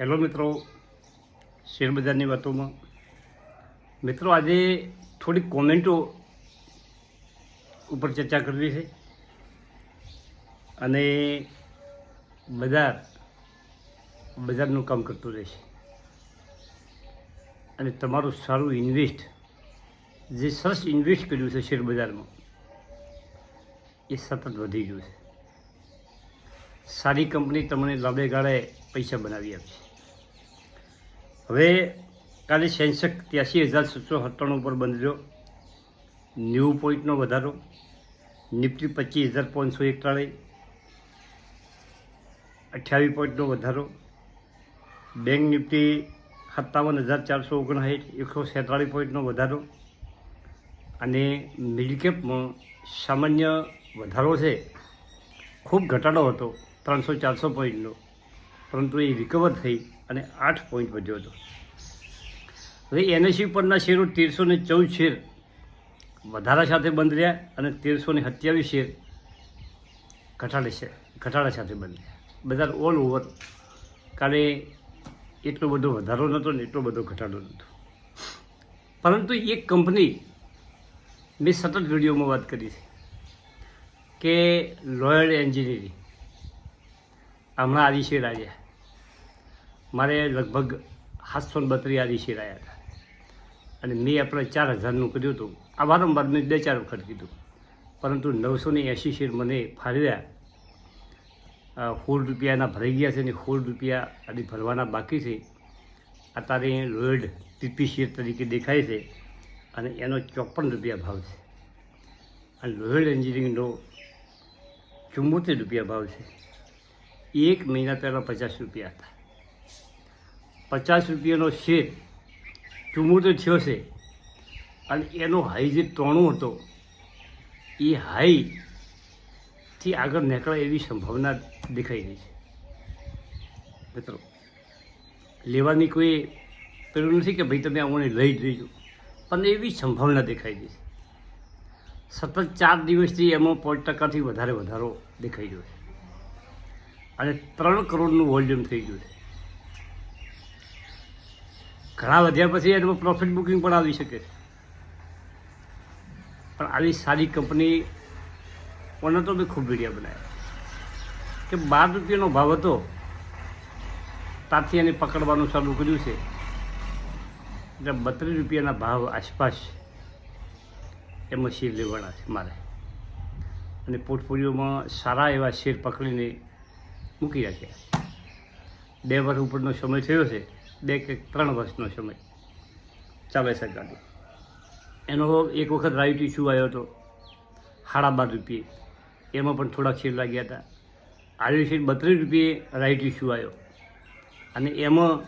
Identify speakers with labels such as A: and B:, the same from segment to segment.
A: Hello મિત્રો શેરબજારની વાતોમાં. મિત્રો, આજે થોડી કોમેન્ટો ઉપર ચર્ચા કરવી છે. અને બજાર, બજારનું કામ કરતું રહેશે. અને તમારું સારું ઇન્વેસ્ટ જે સરસ ઇન્વેસ્ટ કર્યું છે શેર બજારમાં, એ સતત વધી ગયું છે. સારી કંપની તમને લાંબે ગાળે પૈસા બનાવી આપશે. હવે કાલે સેન્સેક ત્યાસી હજાર સાતસો સત્તાણું ઉપર બંધ્યો નેવું પોઈન્ટનો વધારો. નિફ્ટી પચીસ હજાર પાંચસો એકતાળીસ. અઠ્યાવીસ પોઈન્ટનો વધારો. બેંક નિફ્ટી સત્તાવન હજાર ચારસો ઓગણસાઠ, એકસો સેતાળીસ પોઈન્ટનો વધારો. અને મિડકેપમાં સામાન્ય વધારો છે. ખૂબ ઘટાડો હતો. ત્રણસો ચારસો પોઈન્ટનો. પરંતુ એ રિકવર થઈ. અને આઠ પોઈન્ટ વધ્યો હતો. હવે એનએસસી પરના શેરો તેરસો ને ચૌદ શેર વધારા સાથે બંધ રહ્યા અને તેરસો ને સત્યાવીસ શેર ઘટાડે છે, ઘટાડા સાથે બંધ રહ્યા. બજાર ઓલ ઓવર કાલે એટલો બધો વધારો નહોતો ને એટલો બધો ઘટાડો નહોતો. પરંતુ એક કંપની મેં સતત વિડીયોમાં વાત કરી છે કે લોયડ એન્જિનિયરિંગ હમણાં આવી શેર આવ્યા. મારે લગભગ સાતસો ને બત્રીસ આદિ શેર આવ્યા હતા. અને મેં આપણે ચાર હજારનું કર્યું હતું. આ વારંવાર મેં બે ચાર વખત કીધું. પરંતુ નવસો ને એંશી શેર મને ફાળવ્યા. સોળ રૂપિયાના ભરાઈ ગયા છે ને સોળ રૂપિયા હજી ભરવાના બાકી છે. અત્યારે લોયડ પીપી શેર તરીકે દેખાય છે અને એનો ચોપન રૂપિયા ભાવ છે. અને લોયડ એન્જિનિયરિંગનો ચુમ્મોતેર રૂપિયા ભાવ છે. એક મહિના પહેલાં પચાસ રૂપિયા હતા. પચાસ રૂપિયાનો શેર ચુમ્મોતેર થયો છે. અને એનો હાઈ જે ત્રણું હતો, એ હાઈથી આગળ નીકળે એવી સંભાવના દેખાઈ રહી છે. મિત્રો, લેવાની કોઈ પેલું નથી કે ભાઈ તમે આમને લઈ જ લેજો, પણ એવી સંભાવના દેખાઈ રહી છે. સતત ચાર દિવસથી એમાં પાંચ ટકાથી વધારે વધારો દેખાઈ રહ્યો છે. અને ત્રણ કરોડનું વોલ્યુમ થઈ ગયું છે. ઘણા વધ્યા પછી એમાં પ્રોફિટ બુકિંગ પણ આવી શકે. પણ આવી સારી કંપની પણ તો મેં ખૂબ વીડિયો બનાવ્યા કે બાર રૂપિયાનો ભાવ હતો, ત્યાંથી એને પકડવાનું ચાલુ કર્યું છે. એટલે બત્રીસ રૂપિયાના ભાવ આસપાસ એમાં શેર લેવાના છે મારે. અને પોર્ટફોલિયોમાં સારા એવા શેર પકડીને મૂકી રાખ્યા. બે વર્ષ ઉપરનો સમય થયો છે. બે કે ત્રણ વર્ષનો સમય. ચાલે છે ગાડી. એનો એક વખત રાઈટ ઇસ્યુ આવ્યો હતો સાડા બાર રૂપિયે. એમાં પણ થોડાક શેર લાગ્યા હતા. આવી શેર બત્રીસ રૂપિયે રાઈટ ઇસ્યુ આવ્યો. અને એમાં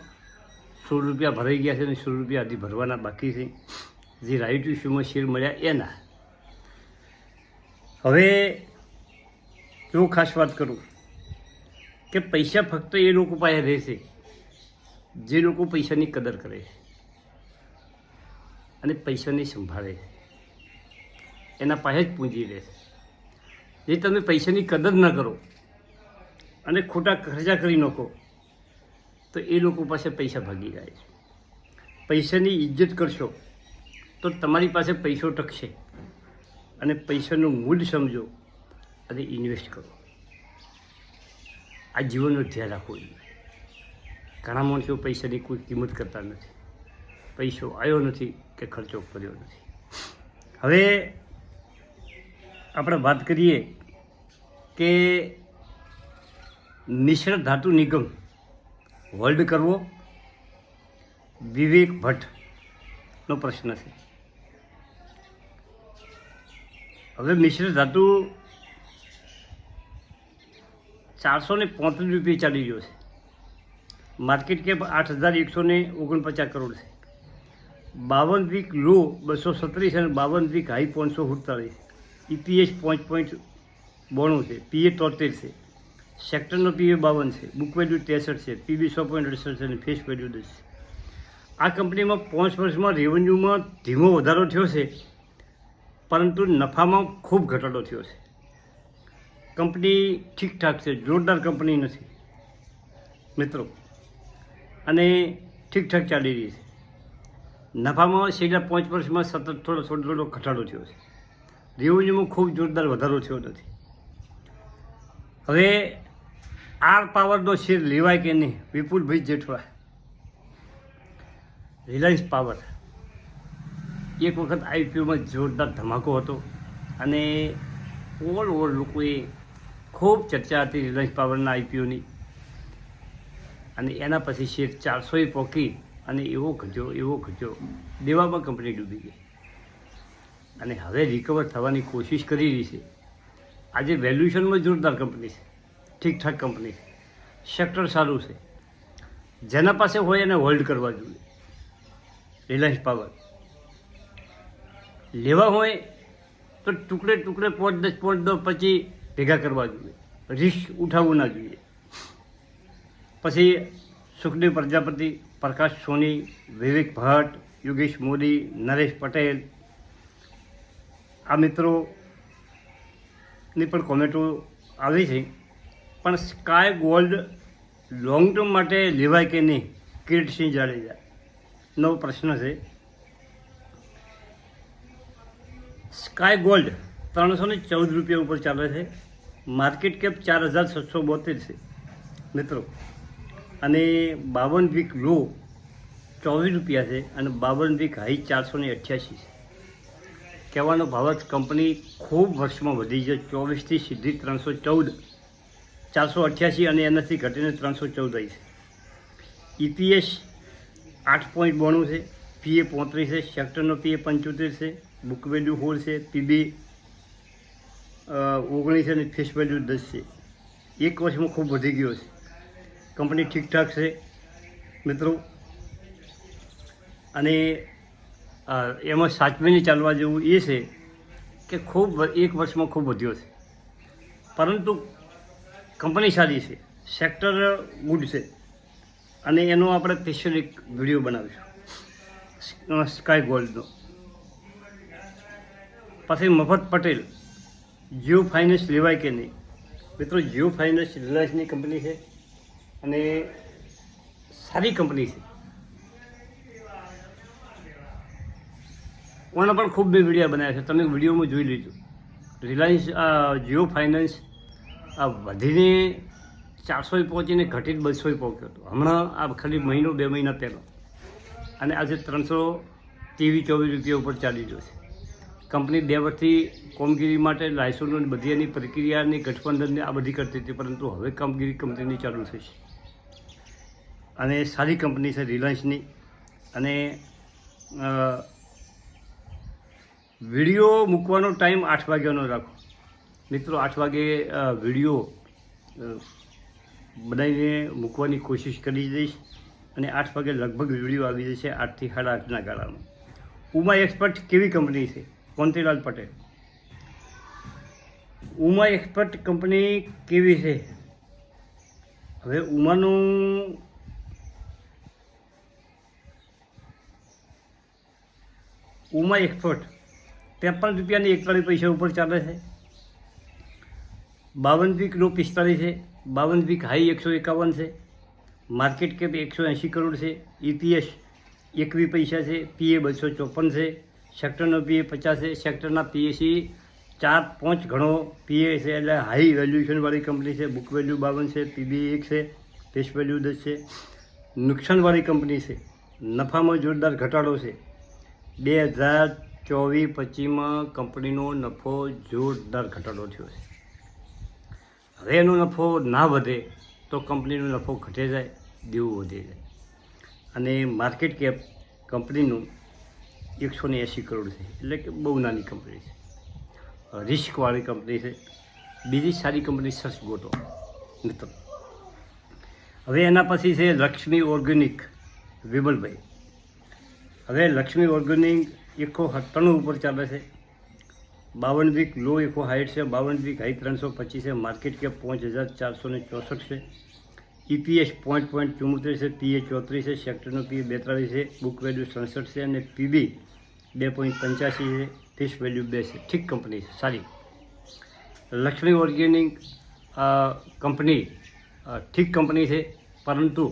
A: સોળ રૂપિયા ભરાઈ ગયા છે અને સોળ રૂપિયા હજી ભરવાના બાકી છે. જે રાઈટ ઇસ્યુમાં શેર મળ્યા એના. હવે જો ખાસ વાત કરું કે પૈસા ફક્ત એ લોકો પાસે રહેશે જે લોકો પૈસાની કદર કરે અને પૈસાને સંભાળે, એના પાસે જ પૂંજી લે. જે તમે પૈસાની કદર ન કરો અને ખોટા ખર્ચા કરી નાખો, તો એ લોકો પાસે પૈસા ભાગી જાય પૈસાની ઇજ્જત કરશો, તો તમારી પાસે પૈસો ટકશે અને પૈસાનું મૂલ્ય સમજો અને ઇન્વેસ્ટ કરો. આ જીવનનું ધ્યાન રાખવું જોઈએ. ઘણા માણસો પૈસાની કોઈ કિંમત કરતા નથી. પૈસો આવ્યો નથી કે ખર્ચો કર્યો નથી. હવે આપણે વાત કરીએ કે મિશ્ર ધાતુ નિગમ હોલ્ડ કરવો વિવેક ભટ્ટનો પ્રશ્ન છે. હવે મિશ્ર ધાતુ ચારસો ને પાંત્રીસ રૂપિયા ચાલી રહ્યો છે. માર્કેટ કેપ આઠ હજાર એકસો ને ઓગણપચાસ કરોડ છે. બાવન વીક લો બસો સત્રીસ અને બાવન વીક હાઈ પાંચસો સુડતાલીસ. ઈપીએસ પાંચ પોઈન્ટ બોણું છે. પીએ તોતેર છે. સેક્ટરનો પીએ બાવન છે. બુક વેલ્યુ ત્રેસઠ છે. પીબી સો પોઈન્ટ અડસઠ છે અને ફેસ વેલ્યુ દસ છે. આ કંપનીમાં પાંચ વર્ષમાં રેવન્યુમાં ધીમો વધારો થયો છે, પરંતુ નફામાં ખૂબ ઘટાડો થયો છે. કંપની ઠીકઠાક છે. જોરદાર કંપની નથી. મિત્રો અને ઠીકઠાક ચાલી રહી છે. નફામાં છેલ્લા પાંચ વર્ષમાં સતત થોડો થોડો થોડો ઘટાડો થયો છે. રેવન્યુમાં ખૂબ જોરદાર વધારો થયો નથી. હવે આર પાવરનો શેર લેવાય કે નહીં? વિપુલભાઈ જેઠવા રિલાયન્સ પાવર એક વખત આઈપીઓમાં જોરદાર ધમાકો હતો અને ઓલ ઓવર લોકોએ ખૂબ ચર્ચા હતી રિલાયન્સ પાવરના આઈપીઓની અને એના પછી શેર ચારસોએ પહોંચી અને એવો ઘટ્યો એવો ઘટ્યો. દેવામાં કંપની ડૂબી ગઈ. અને હવે રિકવર થવાની કોશિશ કરી રહી છે. આજે વેલ્યુએશનમાં જોરદાર કંપની છે. ઠીકઠાક કંપની છે. સેક્ટર સારું છે. જેના પાસે હોય એને હોલ્ડ કરવા જોઈએ. રિલાયન્સ પાવર લેવા હોય તો ટુકડે ટુકડે પોટ દસ પોટ દો પછી ભેગા કરવા જોઈએ. રિસ્ક ઉઠાવવું ના જોઈએ. પછી સુખદેવ પ્રજાપતિ, પ્રકાશ સોની, વિવેક ભટ્ટ, યોગેશ મોદી, નરેશ પટેલ. આ મિત્રોની પણ કોમેન્ટો આવી છે. પણ સ્કાય ગોલ્ડ લોંગ ટર્મ માટે લેવાય કે નહીં, કિરીટસિંહ જાડેજા? નવો પ્રશ્ન છે. સ્કાય ગોલ્ડ ત્રણસો ને ચૌદ રૂપિયા ઉપર ચાલે છે. માર્કેટ કેપ ચાર હજાર છસો બોતેર છે. મિત્રો અને બાવન વીક લો, ચોવીસ રૂપિયા છે અને બાવન વીક હાઈ ચારસો ને અઠ્યાસી છે. કહેવાનો ભાવ જ કંપની ખૂબ વર્ષમાં વધી છે. ચોવીસથી સીધી ત્રણસો ચૌદ, ચારસો અઠ્યાસી અને એનાથી ઘટીને ત્રણસો ચૌદ આવી છે. ઈપીએસ આઠ પોઈન્ટ બોણું છે પીએ પોત્રીસ છે, સેક્ટરનો પીએ પંચોતેર છે, બુક વેલ્યુ હોલ છે પીબી ઓગણીસ અને ફેસ વેલ્યુ દસ છે. એક વર્ષમાં ખૂબ વધી ગયો છે. કંપની ઠીકઠાક છે, મિત્રો. અને એમાં સાચવીને ચાલવા જેવું એ છે કે ખૂબ, એક વર્ષમાં ખૂબ વધ્યો છે. પરંતુ કંપની સારી છે, સેક્ટર ગુડ છે. અને એનો આપણે સ્પેશિયલ એક વીડિયો બનાવીશું. સ્કાય ગોલ્ડનો. પછી મફત પટેલ, જીઓ ફાઇનાન્સ લેવાય કે નહીં? મિત્રો, જીઓ ફાઇનાન્સ રિલાયન્સની કંપની છે. અને સારી કંપની છે. ઓના પણ ખૂબ બે વિડીયા બનાવ્યા છે. તમે વિડીયોમાં જોઈ લેજો રિલાયન્સ જીઓ ફાઇનાન્સ વધીને ચારસોએ પહોંચીને ઘટીને બસોએ પહોંચ્યો હતો. હમણાં આ ખાલી મહિનો, બે મહિના પહેલાં. અને આજે ત્રણસો ત્રેવીસ ચોવીસ રૂપિયા ઉપર ચાલી રહ્યો છે. કંપની બે વર્ષથી કામગીરી માટે લાયસન્સની બધી એની પ્રક્રિયાની ગઠબંધનની આ બધી કરતી હતી, પરંતુ હવે કામગીરી કંપનીની ચાલુ થઈ છે. અને સારી કંપની છે, રિલાયન્સની. અને વીડિયો મૂકવાનો ટાઈમ આઠ વાગ્યાનો રાખો. મિત્રો, આઠ વાગે વીડિયો બનાવીને મૂકવાની કોશિશ કરી દઈશ. અને આઠ વાગે લગભગ વીડિયો આવી જશે આઠથી સાડા આઠના ગાળામાં. ઉમા એક્સપર્ટ કેવી કંપની છે? કોંતીલાલ પટેલ. ઉમા એક્સપર્ટ કંપની કેવી છે? હવે ઉમાનું ઉમા એક્સપર્ટ ત્રેપન રૂપિયાની એકતાળીસ પૈસા ઉપર ચાલે છે. બાવન પીક લો પિસ્તાલીસ છે. બાવન પીક હાઈ એકસો એકાવન છે. માર્કેટ કેપ એકસો એંશી કરોડ છે. ઈપીએસ એકવી પૈસા છે. પીએ બસો ચોપન છે. સેક્ટરનો પીએ પચાસ છે. સેક્ટરના પીએસી ચાર પાંચ ઘણો પીએ છે. એટલે હાઈ વેલ્યુએશનવાળી કંપની છે. બુક વેલ્યુ બાવન છે. પીબી એક છે. ફેસ વેલ્યુ દસ છે. નુકસાનવાળી કંપની છે. નફામાં જોરદાર ઘટાડો છે. બે હજાર ચોવીસ પચીસમાં કંપનીનો નફો જોરદાર ઘટાડો થયો છે. હવે એનો નફો ના વધે તો કંપનીનો નફો ઘટે જાય, દેવું વધે જાય. અને માર્કેટ કેપ કંપનીનું એકસો ને એંસી કરોડ છે, એટલે કે બહુ નાની કંપની છે. રિસ્કવાળી કંપની છે. બીજી સારી કંપની સસ ગોટો મિત્રો. હવે એના પછી છે લક્ષ્મી ઓર્ગેનિક, વિમલભાઈ. હવે લક્ષ્મી ઓર્ગેનિક એકસો સત્તાણું ઉપર ચાલે છે. બાવન વીક લો એકસો હાઈટ છે. બાવન વીક હાઈ ત્રણસો પચીસ છે. માર્કેટ કેપ પાંચ હજાર ચારસો ને ચોસઠ છે. ઈપીએસ પોઈન્ટ પોઈન્ટ ચુમ્મોતેર છે. પીએ ચોત્રીસ છે. સેક્ટરનો પીએ બેતાળીસ છે. બુક વેલ્યુ સડસઠ છે અને પીબી બે પોઈન્ટ પંચ્યાસી છે. ફિશ વેલ્યુ બે છે. ઠીક કંપની છે. સારી. લક્ષ્મી ઓર્ગેનિક કંપની ઠીક કંપની છે. પરંતુ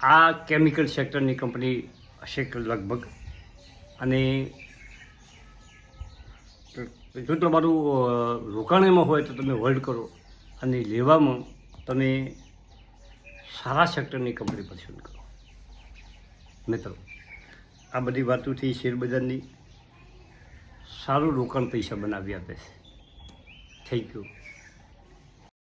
A: આ કેમિકલ સેક્ટરની કંપની હશે લગભગ. અને જો તમારું રોકાણ એમાં હોય તો તમે હોલ્ડ કરો અને લેવામાં તમે સારા સેક્ટરની કંપની પસંદ કરો. મિત્રો, આ બધી વાતોથી શેરબજારની સારું રોકાણ પૈસા બનાવી આપે છે. Thank you